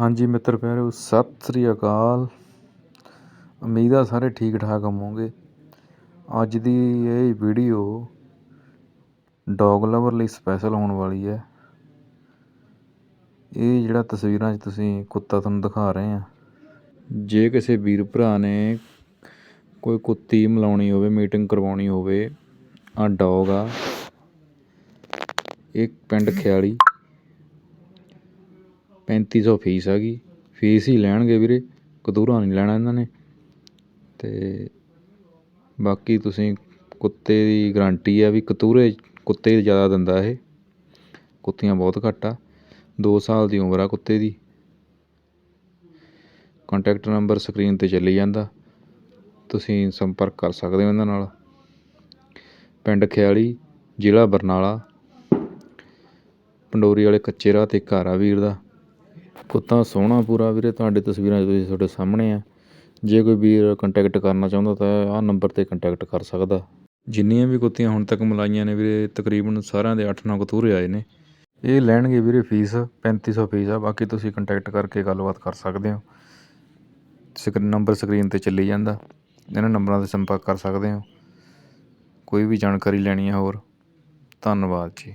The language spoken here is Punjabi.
ਹਾਂਜੀ ਮਿੱਤਰ ਪਿਆਰਿਓ ਸਤਿ ਸ੍ਰੀ ਅਕਾਲ। ਉਮੀਦ ਆ ਸਾਰੇ ਠੀਕ ਠਾਕ ਹੋਵੋਗੇ। ਅੱਜ ਦੀ ਇਹ ਵੀਡੀਓ ਡੌਗ ਲਵਰ ਲਈ ਸਪੈਸ਼ਲ ਹੋਣ ਵਾਲੀ ਹੈ। ਇਹ ਜਿਹੜਾ ਤਸਵੀਰਾਂ 'ਚ ਤੁਸੀਂ ਕੁੱਤਾ ਤੁਹਾਨੂੰ ਦਿਖਾ ਰਹੇ ਆ। ਜੇ ਕਿਸੇ ਵੀਰ ਭਰਾ ਨੇ ਕੋਈ ਕੁੱਤੀ ਮਿਲਾਉਣੀ ਹੋਵੇ, ਮੀਟਿੰਗ ਕਰਵਾਉਣੀ ਹੋਵੇ ਆ ਡੌਗ ਆ। ਇਹ ਪਿੰਡ ਖਿਆਲੀ। ਪੈਂਤੀ ਸੌ ਫੀਸ ਹੈਗੀ ਫੀਸ ਹੀ ਲੈਣਗੇ ਵੀਰੇ ਕਤੂਰਾ ਨਹੀਂ ਲੈਣਾ ਇਹਨਾਂ ਨੇ। ਅਤੇ ਬਾਕੀ ਤੁਸੀਂ ਕੁੱਤੇ ਦੀ ਗਰੰਟੀ ਆ ਵੀ ਕਤੂਰੇ ਕੁੱਤੇ ਜ਼ਿਆਦਾ ਦਿੰਦਾ ਇਹ। ਕੁੱਤੀਆਂ ਬਹੁਤ ਘੱਟ ਆ। ਦੋ ਸਾਲ ਦੀ ਉਮਰ ਆ ਕੁੱਤੇ ਦੀ। ਕੰਟੈਕਟ ਨੰਬਰ ਸਕਰੀਨ ਤੇ ਚੱਲੀ ਜਾਂਦਾ। ਤੁਸੀਂ ਸੰਪਰਕ ਕਰ ਸਕਦੇ ਹੋ ਇਹਨਾਂ ਨਾਲ। ਪਿੰਡ ਖਿਆਲੀ, ਜ਼ਿਲ੍ਹਾ ਬਰਨਾਲਾ। ਪੰਡੋਰੀ ਵਾਲੇ ਕੱਚੇ ਰਾਹ ਤੇ ਘਰ ਆ ਵੀਰ ਦਾ। ਕੁੱਤਾ ਸੋਹਣਾ ਪੂਰਾ ਵੀਰੇ, ਤੁਹਾਡੇ ਤਸਵੀਰਾਂ 'ਚ ਤੁਸੀਂ ਤੁਹਾਡੇ ਸਾਹਮਣੇ ਆ, ਜੇ ਕੋਈ ਵੀਰ ਕੰਟੈਕਟ ਕਰਨਾ ਚਾਹੁੰਦਾ ਤਾਂ ਆਹ ਨੰਬਰ 'ਤੇ ਕੰਟੈਕਟ ਕਰ ਸਕਦਾ। ਜਿੰਨੀਆਂ ਵੀ ਕੁੱਤੀਆਂ ਹੁਣ ਤੱਕ ਮਿਲਾਈਆਂ ਨੇ ਵੀਰੇ, ਤਕਰੀਬਨ ਸਾਰਿਆਂ ਦੇ 8-9 ਕਤੂਰੇ ਆਏ ਨੇ। ਇਹ ਲੈਣਗੇ ਵੀਰੇ ਫੀਸ 3500 ਫੀਸ ਆ, ਬਾਕੀ ਤੁਸੀਂ ਕੰਟੈਕਟ ਕਰਕੇ ਗੱਲਬਾਤ ਕਰ ਸਕਦੇ ਹੋ। ਸਕਰ ਨੰਬਰ ਸਕਰੀਨ ਤੇ ਚੱਲੀ ਜਾਂਦਾ, ਇਹਨਾਂ ਨੰਬਰਾਂ 'ਤੇ ਸੰਪਰਕ ਕਰ ਸਕਦੇ ਹੋ। ਕੋਈ ਵੀ ਜਾਣਕਾਰੀ ਲੈਣੀ ਹੈ ਹੋਰ, ਧੰਨਵਾਦ ਜੀ।